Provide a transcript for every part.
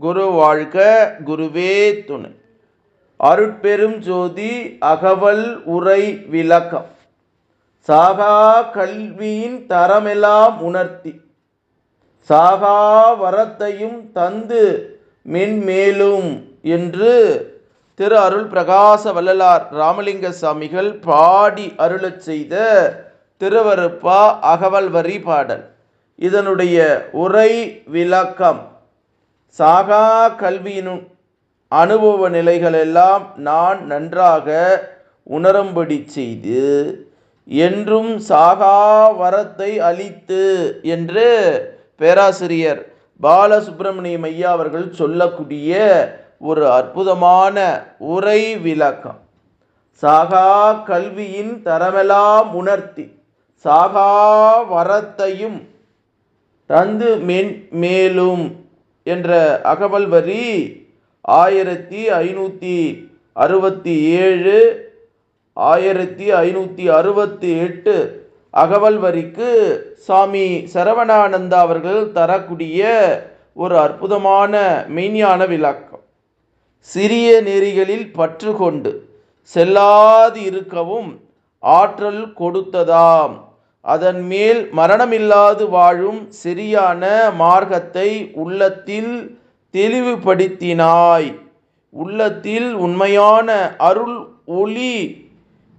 குரு வாழ்க குருவே துணை. அருட்பெரும் ஜோதி அகவல் உரை விளக்கம். சாகா கல்வியின் தரமெல்லாம் உணர்த்தி. சாகா வரத்தையும் தந்து மென்மேலும் என்று திரு அருள் பிரகாச வள்ளலார் ராமலிங்க சாமிகள் பாடி அருளச் செய்த திருவருப்பா அகவல் வரி பாடல். இதனுடைய உரை விளக்கம். சாகா கல்வியின் அனுபவ நிலைகளெல்லாம் நான் நன்றாக உணரும்படி செய்து என்றும் சாகா வரத்தை அளித்து என்று பேராசிரியர் பாலசுப்பிரமணியம் ஐயா அவர்கள் சொல்லக்கூடிய ஒரு அற்புதமான உரை விளக்கம். சாகா கல்வியின் தரமெல்லாம் உணர்த்தி சாகா வரத்தையும் தந்து மென் மேலும் என்ற அகவல் வரி ஆயிரத்தி ஐநூற்றி அறுபத்தி ஏழு ஆயிரத்தி ஐநூற்றி அறுபத்தி எட்டு அகவல் வரிக்கு சாமி சரவணானந்தா அவர்கள் தரக்கூடிய ஒரு அற்புதமான மெய்ஞான விளக்கம். சிறிய நெறிகளில் பற்று கொண்டு செல்லாது இருக்கவும் ஆற்றல் கொடுத்ததாம். அதன் மேல் மரணமில்லாது வாழும் சரியான மார்க்கத்தை உள்ளத்தில் தெளிவுபடுத்தினாய். உள்ளத்தில் உண்மையான அருள் ஒளி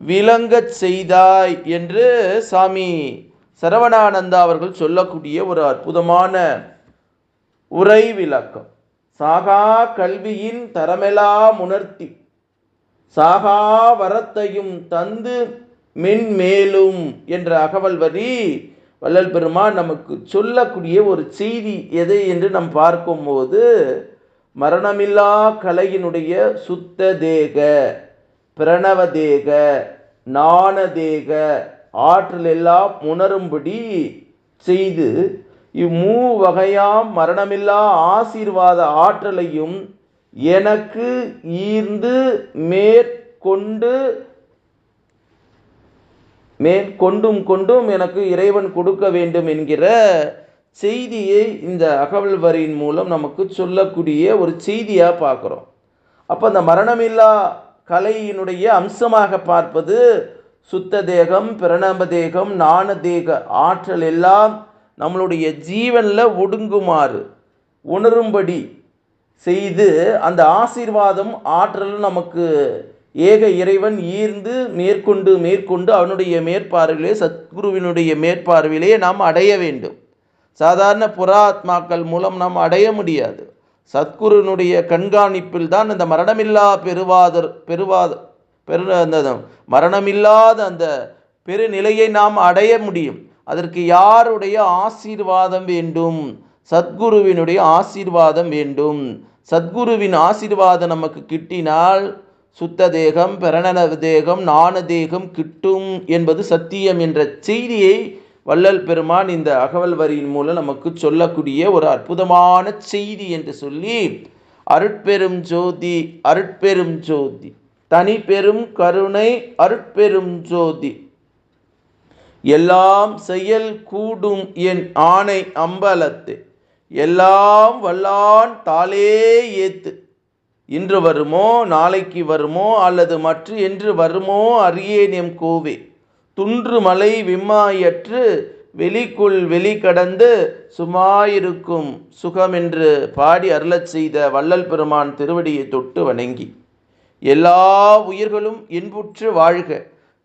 விளங்கச் செய்தாய் என்று சாமி சரவணானந்தா அவர்கள் சொல்லக்கூடிய ஒரு அற்புதமான உரை விளக்கம். சாகா கல்வியின் தரமெல்லாம் உணர்த்தி சாகா வரத்தையும் தந்து மென்மேலும் என்ற அகவல் வரி வள்ளல் பெருமான் நமக்கு சொல்லக்கூடிய ஒரு செய்தி எது என்று நாம் பார்க்கும்போது மரணமில்லா கலையினுடைய சுத்த தேக பிரணவ தேக நாண தேக ஆற்றல் எல்லாம் உணரும்படி செய்து இம்மூ வகையாம் மரணமில்லா ஆசீர்வாத ஆற்றலையும் எனக்கு ஈர்ந்து மேற்கொண்டு மேற்கொண்டும் கொண்டும் எனக்கு இறைவன் கொடுக்க வேண்டும் என்கிற செய்தியை இந்த அகவல் வரியின் மூலம் நமக்கு சொல்லக்கூடிய ஒரு செய்தியாக பார்க்குறோம். அப்போ அந்த மரணமில்லா கலையினுடைய அம்சமாக பார்ப்பது சுத்த தேகம் பிரணம தேகம் நாண தேக ஆற்றல் எல்லாம் நம்மளுடைய ஜீவனில் ஒடுங்குமாறு உணரும்படி செய்து அந்த ஆசீர்வாதம் ஆற்றல் நமக்கு ஏக இறைவன் ஈர்ந்து மேற்கொண்டு மேற்கொண்டு அவனுடைய மேற்பார்வையிலே சத்குருவினுடைய மேற்பார்வையிலே நாம் அடைய வேண்டும். சாதாரண புறாத்மாக்கள் மூலம் நாம் அடைய முடியாது. சத்குருனுடைய கண்காணிப்பில் தான் அந்த மரணமில்லா பெருவாதர் பெருவாத பெரு அந்த மரணமில்லாத அந்த பெருநிலையை நாம் அடைய முடியும். அதற்கு யாருடைய ஆசீர்வாதம் வேண்டும்? சத்குருவினுடைய ஆசீர்வாதம் வேண்டும். சத்குருவின் ஆசீர்வாதம் நமக்கு கிட்டினால் சுத்த தேகம் பிரணன தேகம் நாண தேகம் கிட்டும் என்பது சத்தியம் என்ற செய்தியை வள்ளல் பெருமான் இந்த அகவல் வரியின் மூலம் நமக்கு சொல்லக்கூடிய ஒரு அற்புதமான செய்தி என்று சொல்லி அருட்பெரும் ஜோதி அருட்பெரும் ஜோதி தனி பெரும் கருணை அருட்பெரும் ஜோதி. எல்லாம் செயல் கூடும் என் ஆணை அம்பலத்து எல்லாம் வல்லான் தாளே ஏத்து. இன்று வருமோ நாளைக்கு வருமோ அல்லது மற்ற என்று வருமோ அறியேன் கோவே. துன்று மலை விம்மாயற்று வெளிக்குள் வெளி கடந்து சுமாயிருக்கும் சுகம் என்று பாடி அருளச் செய்த வள்ளல் பெருமான் திருவடியை தொட்டு வணங்கி. எல்லா உயிர்களும் இன்புற்று வாழ்க.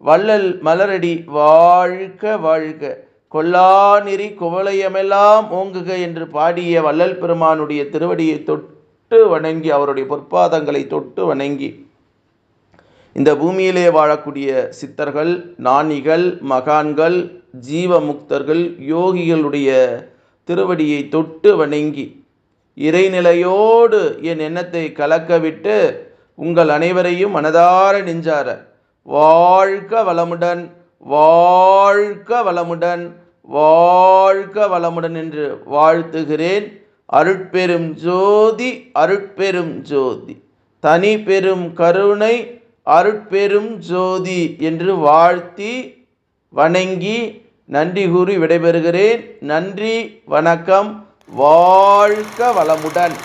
வள்ளல் மலரடி வாழ்க வாழ்க. கொல்லா நெறி குவளையமெல்லாம் ஓங்குக என்று பாடிய வள்ளல் பெருமானுடைய திருவடியை தொட்டு தொட்டு வணங்கி அவருடைய பொற்பாதங்களை தொட்டு வணங்கி இந்த பூமியிலே வாழக்கூடிய சித்தர்கள் நாணிகள் மகான்கள் ஜீவமுக்தர்கள் யோகிகளுடைய திருவடியை தொட்டு வணங்கி இறைநிலையோடு என் எண்ணத்தை கலக்கவிட்டு உங்கள் அனைவரையும் மனதார நெஞ்சார வாழ்க வளமுடன் வாழ்க வளமுடன் வாழ்க வளமுடன் என்று வாழ்த்துகிறேன். அருட்பெரும் ஜோதி அருட்பெரும் ஜோதி. தனி பெரும் கருணை அருட்பெரும் ஜோதி என்று வாழ்த்தி வணங்கி நன்றி கூறி விடைபெறுகிறேன். நன்றி வணக்கம் வாழ்க வளமுடன்.